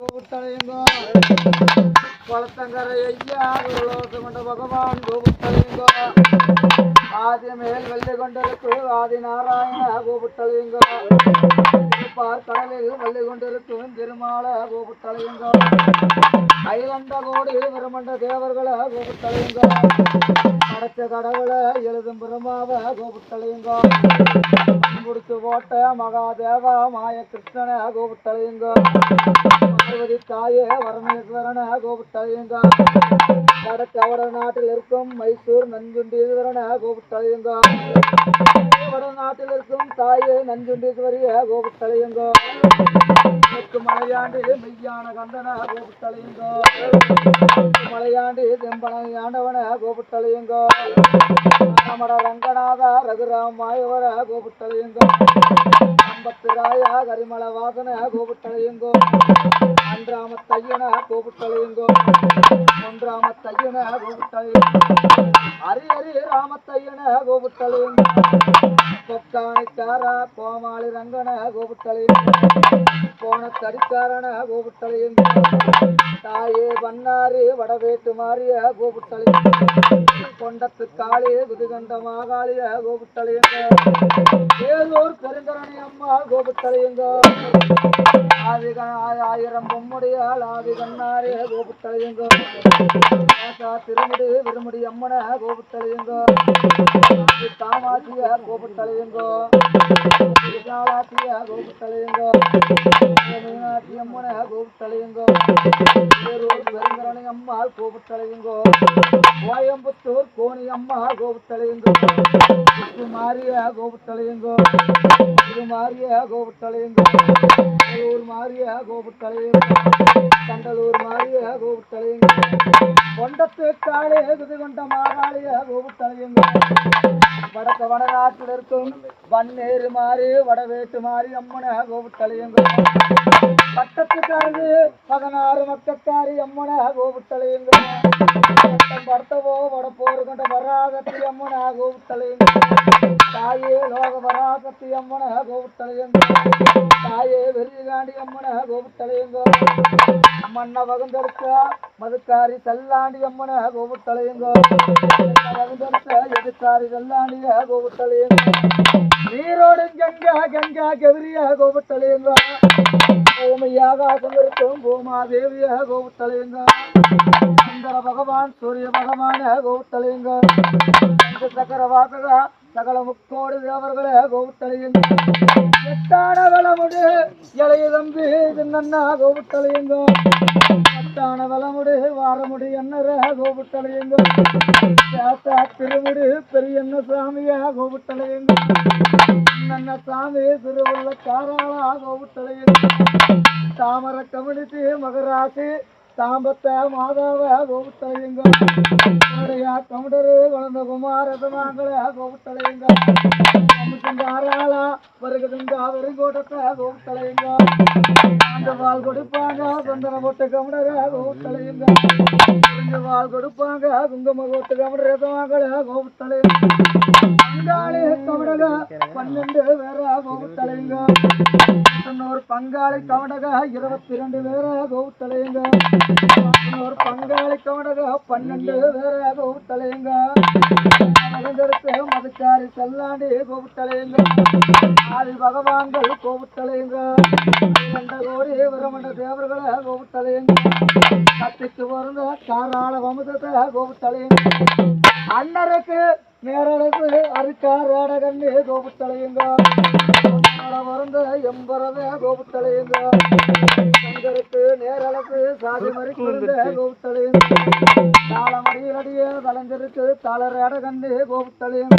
கோபுத்தலையுங்கோ குளத்தங்கரை ஐயா குருலோச கொண்ட பகவான் கோபுத்தலையுங்கோ ஆதி மேல் வெள்ளி கொண்டிருக்கு ஆதி நாராயண கோபுத்தலையுங்கோ பார் கடலில் வள்ளி கொண்டிருக்கும் திருமால கோபுத்தலையுங்கோ ஐலண்ட கோடி பிரமண்ட தேவர்கள கோபுத்தலையுங்கோ படைச்ச கடவுள எழுதும் பிரமாவ கோபுத்தலையுங்கோ கொடுத்து போட்ட மகாதேவ மாய கிருஷ்ணன கோபுத்தலையுங்கோ பார்வதி தாயே வரமேஸ்வரன கோபுத்தலையுங்க வட நாட்டில் இருக்கும் மைசூர் நஞ்சுண்டீஸ்வரன கோபுத்தலையுங்க. வடநாட்டில் இருக்கும் தாயே நஞ்சுண்டீஸ்வரிய கோபுத்தலையுங்க. தெற்கு மலையாண்டு மெய்யான கந்தன கோபுத்தலையுங்க. மலையாண்டு தெம்பனை ஆண்டவன கோபுத்தலையுங்க. நமட ரங்கநாத ரகுராம் மாயவர கோபுத்தலையுங்க. அம்பத்திராய கரிமல வாசன கோபுத்தலையுங்கோ. ஒன்றாம தையன கோபுத்தலையுங்கோ. ஒன்றாம தையன கோபுத்தலையுங்கோ. அரி அரி ராமத்தையன கோபுத்தலையுங்கோ. கொக்காணிக்கார கோமாளி ரங்கன கோபுத்தலையுங்கோ போன கரிக்காரன கோபுத்தலையுங்கோ தாயே வண்ணாறு வடவேட்டு மாறிய கோபுத்தலையுங்கோ கொண்டத்து காளி குதிகண்ட மாகாளிய கோபுத்தலையுங்கோ ஏதோர் பெருங்கரணி அம்மா கோபுத்தலையுங்கோ ஆதிக ஆயிரம் பொம்முடையால் ஆதி கண்ணாரே கோபுத்தலையுங்கோ திருமுடி விருமுடி அம்மன கோபுத்தலையுங்கோ காமாட்சிய கோபுத்தலையுங்கோ விசாலாட்சிய கோபுத்தலையுங்கோ மீனாட்சி அம்மன கோபுத்தலையுங்கோ பெருங்கரணி அம்மாள் கோபுத்தலையுங்கோ கோயம்புத்தூர் கோணி அம்மா கோபுத்தலையுங்கோ மாரியா மாறிய கோபுத்தலையுங்கோ இது கோபுத்தலையுங்கோ கோபுத்தலையுங்கோ கண்டலூர் மாரியா கோபுத்தலையுங்கோ கொண்டத்து காளே குதி கொண்ட மாகாளிய கோபுத்தலையும் வடக்க வடநாட்டில் இருக்கும் வன்னேறு மாறி வடவேட்டு மாறி அம்மன கோபுத்தலையும் பட்டத்துக்காரது பதினாறு மக்கக்காரி அம்மன கோபுத்தலையும் பர்த்தவோ வடப்போர் கொண்ட வராகத்தி அம்மன கோபுத்தலையும் தாயே லோக வராகத்தி அம்மன கோபுத்தலையும் தாயே வெறிகாண்டி அம்மன கோபுத்தலையும் மன்ன வகுந்தெடுக்க மதுக்காரி செல்லாண்டி அம்மன கோபுத்தலையுங்கோ வகுந்தெடுத்த எதுக்காரி கோபுத்தலையுங்கோ நீரோடு கங்கா கங்கா கெவிரிய கோபுத்தலையுங்கோ பூமியாக இருக்கும் பூமாதேவிய கோபுத்தலையுங்க சந்திர பகவான் சூரிய பகவான கௌத்தலிங்க பஞ்ச சக்கர வாசக சகல முக்கோடு தேவர்களே கௌத்தலிங்க எட்டான வளமுடு இளைய தம்பி சின்னண்ணா கோபுத்தலையுங்க எட்டான வளமுடு வாரமுடி என்னர கோபுத்தலையுங்க சேத்தா திருமுடி பெரியண்ண சாமியா கோபுத்தலையுங்க சின்னண்ண சாமி திருவுள்ள காராளா கோபுத்தலையுங்க தாமர கமிழித்து மகராசி தாம்பத்த மாதவ கோபுத்தலையுங்க. உடைய கமிடரு வளர்ந்த குமாரதமாங்கள கோபுத்தலையுங்க. தாராளா வருகுதுங்க அந்த வால் கொடுப்பாங்க சொந்தன போட்டு கமிடர கோபுத்தலையுங்க கொடுப்பாங்க குங்கும கோட்டு கமிடரதமாங்கள கோபுத்தலையுங்க பங்காளி கமிடக பன்னெண்டு வேற கோபுத்தலையுங்க இன்னொரு பங்காளி கவடக இருபத்தி ரெண்டு பேரா கோவுத்தலையுங்க இன்னொரு பங்காளி கவடக பன்னெண்டு பேர கோவுத்தலையுங்க மதுக்காரி செல்லாண்டி கோவுத்தலையுங்க ஆதி பகவான்கள் கோவுத்தலையுங்க இரண்ட கோடி விரமண்ட தேவர்களை கோவுத்தலையுங்க கத்திக்கு பிறந்த காராள வமுதத்தை கோவுத்தலையுங்க அண்ணருக்கு நேரழகு அருக்கார் ஆடகண்ணு கோபுத்தலையுங்க வருந்த எம்பரத கோபுத்தலையுங்க சங்கருக்கு நேரழகு சாதி மறிக்கிருந்த கோபுத்தலையுங்க தாளமடியடிய தலைஞ்சிருக்கு தளர் அடகண்ணு கோபுத்தலையுங்க.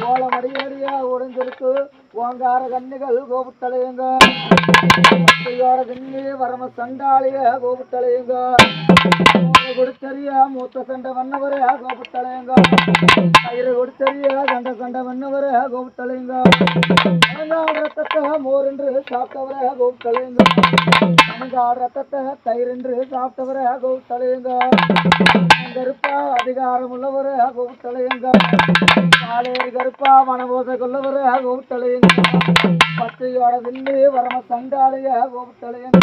கோலமடியடிய உடைஞ்சிருக்கு ஓங்கார கண்ணுகள் கோபுத்தலையுங்க. கண்ணி வரம சண்டாளிய கோபுத்தலையுங்க. கொடுத்தறிய மூத்த சண்டை வண்ணவரே கோபத்தலையங்க. கயிறு கொடுத்தறிய சண்டை சண்டை வண்ணவரே கோபத்தலையங்க. ரத்தத்தை மோர் என்று சாப்பிட்டவரே கோபத்தலையங்க. அனங்காடு ரத்தத்தை தயிர் என்று சாப்பிட்டவரே கோபத்தலையங்க. கருப்பா அதிகாரம் உள்ளவரே கோபத்தலையங்க. காலேரி கருப்பா மனபோத கொள்ளவரே கோபத்தலையங்க. பச்சையோட வில்லு வரம சண்டாளிய கோபத்தலையங்க.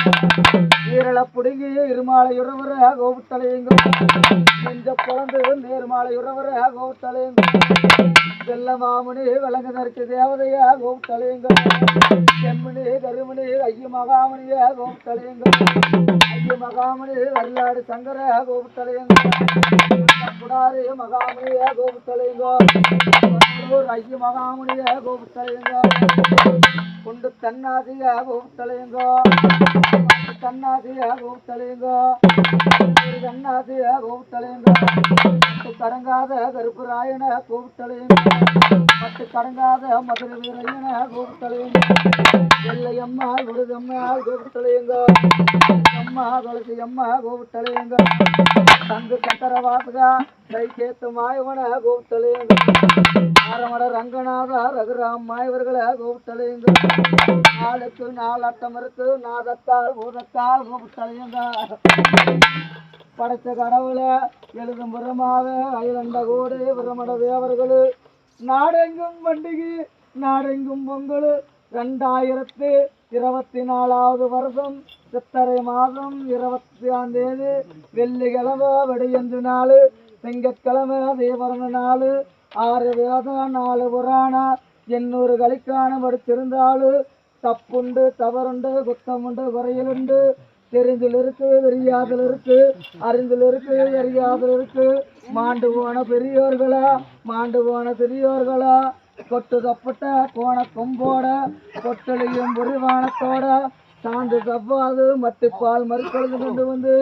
ஈரல புடுங்கி இருமாலையுறவர நெஞ்ச பிறந்து நேர்மாலையுறவர கோபத்தலையுங்க வெள்ள மாமணி விளங்குதற்கு தேவதைய கோபத்தலையுங்க செம்மணி கருமணி ஐய மகாமணிய கோபத்தலையுங்க ஐய மகாமணி வரலாடு சங்கர கோபத்தலையுங்க குடாரி மகாமணிய கோபத்தலையுங்க ஐய மகாமணிய கோபத்தலையுங்க கொண்டு தன்னாதிய கோபத்தலையுங்க கண்ணாசிய கூத்தலையுங்க கண்ணாசிய கூத்தலையுங்க பட்டு கடங்காத கருப்பு ராயன கூத்தலையுங்க பட்டு கடங்காத மதுரை வீரையன கூத்தலையுங்க வெள்ளையம்மா விடுதம்மாள் கூப்பிட்டலேங்க அம்மா துளசி அம்மா கூப்பிட்டலேங்க தங்கு சக்கர வாசகா கை கேத்து மாயவன கூப்பிட்டலேங்க ஆரமட ரங்கநாத ரகுராம் மாயவர்களை கூப்பிட்டலேங்க நாளுக்கு நாளாட்டம் இருக்கு நாதத்தால் தால் கூப்பிட்டலையுங்க படைச்ச கடவுளை எழுதும் புறமாக அயலண்ட கோடு பிரமட தேவர்கள். நாடெங்கும் பண்டிகை நாடெங்கும் பொங்கல். ரெண்டாயிரத்து இருபத்தி நாலாவது வருஷம் சித்தரை மாதம் இருபத்தி ஆம் தேதி வெள்ளிக்கிழமை வெடியஞ்சு நாள் திங்கட்கிழமை தீபரண நாள் ஆறு வேதம் நாலு புராணம் எண்ணூறு கலிக்கான படிச்சிருந்தாலும் தப்புண்டு தவறுண்டு குத்தமுண்டு குறையலுண்டு. தெரிஞ்சில் இருக்கு தெரியாதல் இருக்கு அறிந்தில் இருக்கு அறியாதல் இருக்கு மாண்டு போன பெரியோர்களா? மாண்டு போன சிறியோர்களா கொட்டு தப்பட்ட கோண கொம்போட கொட்டலையும் புரிவானத்தோட சான்று தவ்வாது மட்டுப்பால் மறுக்கொழுது கொண்டு வந்து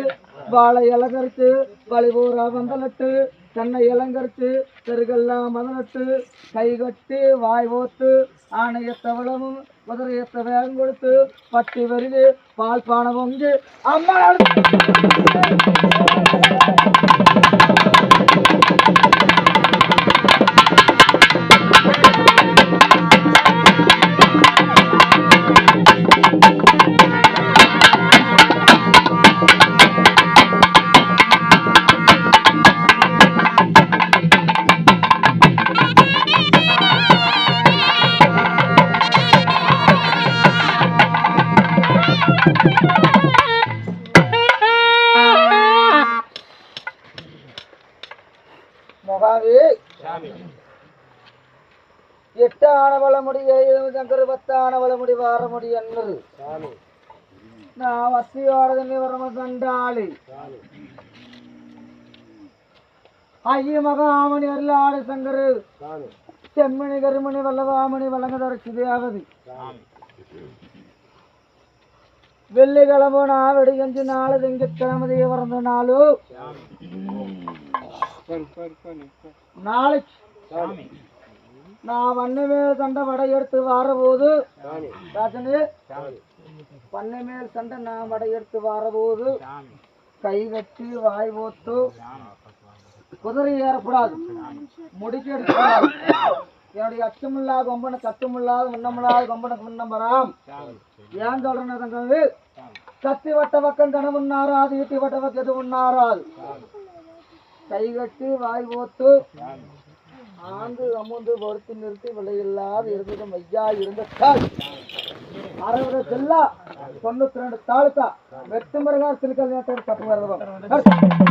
வாழை இலகரித்து வழிபூரா வந்தலட்டு தென்னை இளங்கருத்து தெருகெல்லாம் மதனத்து கை கட்டி வாய் ஓத்து ஆணையத்த விளவும் குதிரையத்த வேகம் கொடுத்து பட்டி வருது பால் பானை பொங்கி அம்மா மகாவி எட்டு ஆனவள முடி சங்கர் பத்து ஆனவள முடி வார முடி என்னது? நான் வத்தியோட வரம சண்டாளி ஐய மகாமணி அருளாடு சங்கரு. செம்மணி கருமணி வல்லவாமணி வழங்கதர சிதையாவது வெள்ளிக்கிழமை நான் வெடிகஞ்சு நாள் திங்கட்கிழமை பிறந்த நாள் நாளைக்கு நான் வண்ணமேல் சண்டை வடை எடுத்து வாரபோது ராஜனு பண்ணைமேல் சண்டை நான் வடை எடுத்து வாரபோது கை கட்டி வாய் போத்து குதிரை ஏறக்கூடாது முடிக்க எடுக்கக்கூடாது என்னுடைய அச்சமில்லாத கொம்பனை சத்தமில்லாத முன்னமில்லாத கொம்பனுக்கு முன்னம் ஏன் சொல்றேன்னு சத்தி வட்ட பக்கம் கனவு நாராது ஈட்டி வட்ட பக்கம் எதுவும் நாராது கை கட்டி வாய் போத்து ஆண்டு அமுந்து பொறுத்து நிறுத்தி விலையில்லாத இருந்தது மையா இருந்த தாள் அறுபது ஜில்லா தொண்ணூத்தி ரெண்டு தாலுக்கா. வெட்டு மருகார் திருக்கல் நேற்று பத்து